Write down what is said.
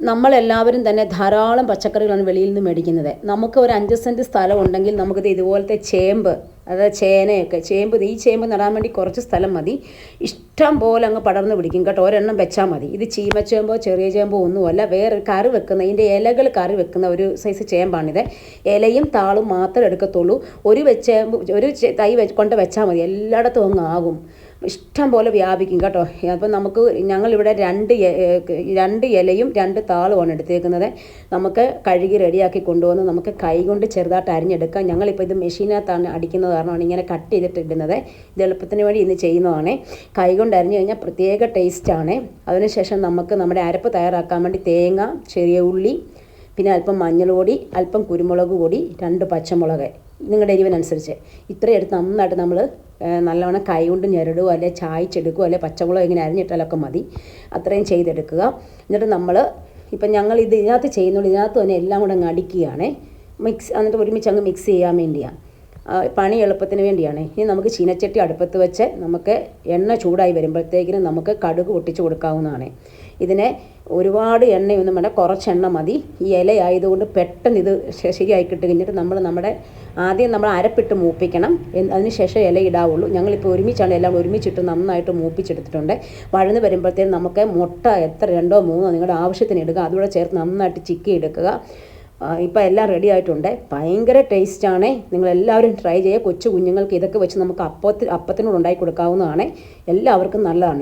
നമ്മളെല്ലാവരും തന്നെ ധാരാളം പച്ചക്കറികളാണ് വെളിയിൽ നിന്ന് മേടിക്കുന്നത്. നമുക്ക് ഒരു അഞ്ച് സെന്റ് സ്ഥലം ഉണ്ടെങ്കിൽ നമുക്കിത് ഇതുപോലത്തെ ചേമ്പ് അതായത് ചേനയൊക്കെ ചേമ്പ് ഈ ചേമ്പ് നടാൻ വേണ്ടി കുറച്ച് സ്ഥലം മതി. ഇഷ്ടം പോലെ അങ്ങ് പടർന്ന് പിടിക്കും കേട്ടോ. ഒരെണ്ണം വെച്ചാൽ മതി. ഇത് ചീമച്ചേമ്പോ ചെറിയ ചേമ്പോ ഒന്നുമല്ല. വേറെ കറി വെക്കുന്ന ഇതിന്റെ ഇലകൾ കറി വെക്കുന്ന ഒരു സൈസ് ചേമ്പാണിത്. ഇലയും താളും മാത്രം എടുക്കത്തുള്ളൂ. ഒരു വെച്ചേമ്പ് ഒരു തൈ കൊണ്ട് വെച്ചാൽ മതി. എല്ലായിടത്തും അങ്ങ് ആകും ഇഷ്ടം പോലെ വ്യാപിക്കും കേട്ടോ. അപ്പം നമുക്ക് ഞങ്ങളിവിടെ രണ്ട് രണ്ട് ഇലയും രണ്ട് താളുമാണ് എടുത്തേക്കുന്നത്. നമുക്ക് കഴുകി റെഡിയാക്കി കൊണ്ടുവന്ന് നമുക്ക് കൈ കൊണ്ട് ചെറുതായിട്ട് അരിഞ്ഞെടുക്കാം. ഞങ്ങളിപ്പോൾ ഇത് മെഷീനകത്താണ് അടിക്കുന്നത് കാരണമാണ് ഇങ്ങനെ കട്ട് ചെയ്തിട്ട് ഇടുന്നത് ഇത് എളുപ്പത്തിന് വേണ്ടി ഇന്ന് ചെയ്യുന്നതാണ്. കൈ കൊണ്ട് അരിഞ്ഞു കഴിഞ്ഞാൽ പ്രത്യേക ടേസ്റ്റാണ് അതിനുശേഷം നമുക്ക് നമ്മുടെ അരപ്പ് തയ്യാറാക്കാൻ വേണ്ടി തേങ്ങ ചെറിയ ഉള്ളി പിന്നെ അല്പം മഞ്ഞൾ പൊടി അല്പം കുരുമുളക് പൊടി രണ്ട് പച്ചമുളക്. നിങ്ങളുടെ എരിവിനനുസരിച്ച്. ഇത്രയും എടുത്ത് നന്നായിട്ട് നമ്മൾ നല്ലവണ്ണം കൈ കൊണ്ട് ഞെരടുകയോ അല്ലെ ചായച്ചെടുക്കുകയോ അല്ലെ പച്ചമുളക് ഇങ്ങനെ അരിഞ്ഞിട്ടാലൊക്കെ മതി. അത്രയും ചെയ്തെടുക്കുക. എന്നിട്ട് നമ്മൾ ഇപ്പം ഞങ്ങൾ ഇത് ഇതിനകത്ത് ചെയ്യുന്നുണ്ട് ഇതിനകത്ത് തന്നെ എല്ലാം കൂടെ അങ്ങ് അടിക്കുകയാണ്. മിക്സ് എന്നിട്ട് ഒരുമിച്ച് അങ്ങ് മിക്സ് ചെയ്യാൻ വേണ്ടിയാണ് പണി എളുപ്പത്തിന് വേണ്ടിയാണ്. ഇനി നമുക്ക് ചീനച്ചട്ടി അടുപ്പത്ത് വെച്ച് നമുക്ക് എണ്ണ ചൂടായി വരുമ്പോഴത്തേക്കിനും നമുക്ക് കടുക് പൊട്ടിച്ച് കൊടുക്കാവുന്നതാണ്. ഇതിനെ ഒരുപാട് എണ്ണയൊന്നും വേണ്ട കുറച്ച് എണ്ണ മതി. ഈ ഇല ആയതുകൊണ്ട് പെട്ടെന്ന് ഇത് ശരിയായി കിട്ടി. കഴിഞ്ഞിട്ട് നമ്മൾ നമ്മുടെ ആദ്യം നമ്മൾ അരപ്പിട്ട് മൂപ്പിക്കണം. അതിനുശേഷം ഇല ഇടാവുള്ളൂ. ഞങ്ങളിപ്പോൾ ഒരുമിച്ചാണ് എല്ലാം ഒരുമിച്ചിട്ട് നന്നായിട്ട് മൂപ്പിച്ചെടുത്തിട്ടുണ്ട്. വഴന്ന് വരുമ്പോഴത്തേനും നമുക്ക് മുട്ട എത്ര രണ്ടോ മൂന്നോ നിങ്ങളുടെ ആവശ്യത്തിന് എടുക്കുക അതുകൂടെ ചേർത്ത് നന്നായിട്ട് ചിക്കി എടുക്കുക ഇപ്പം എല്ലാം റെഡി ആയിട്ടുണ്ട്. ഭയങ്കര ടേസ്റ്റാണ് നിങ്ങളെല്ലാവരും ട്രൈ ചെയ്യുക. കൊച്ചു കുഞ്ഞുങ്ങൾക്ക് ഇതൊക്കെ വെച്ച് നമുക്ക് അപ്പത്തി അപ്പത്തിനോട് ഉണ്ടാക്കി കൊടുക്കാവുന്നതാണ്. എല്ലാവർക്കും നല്ലതാണ്.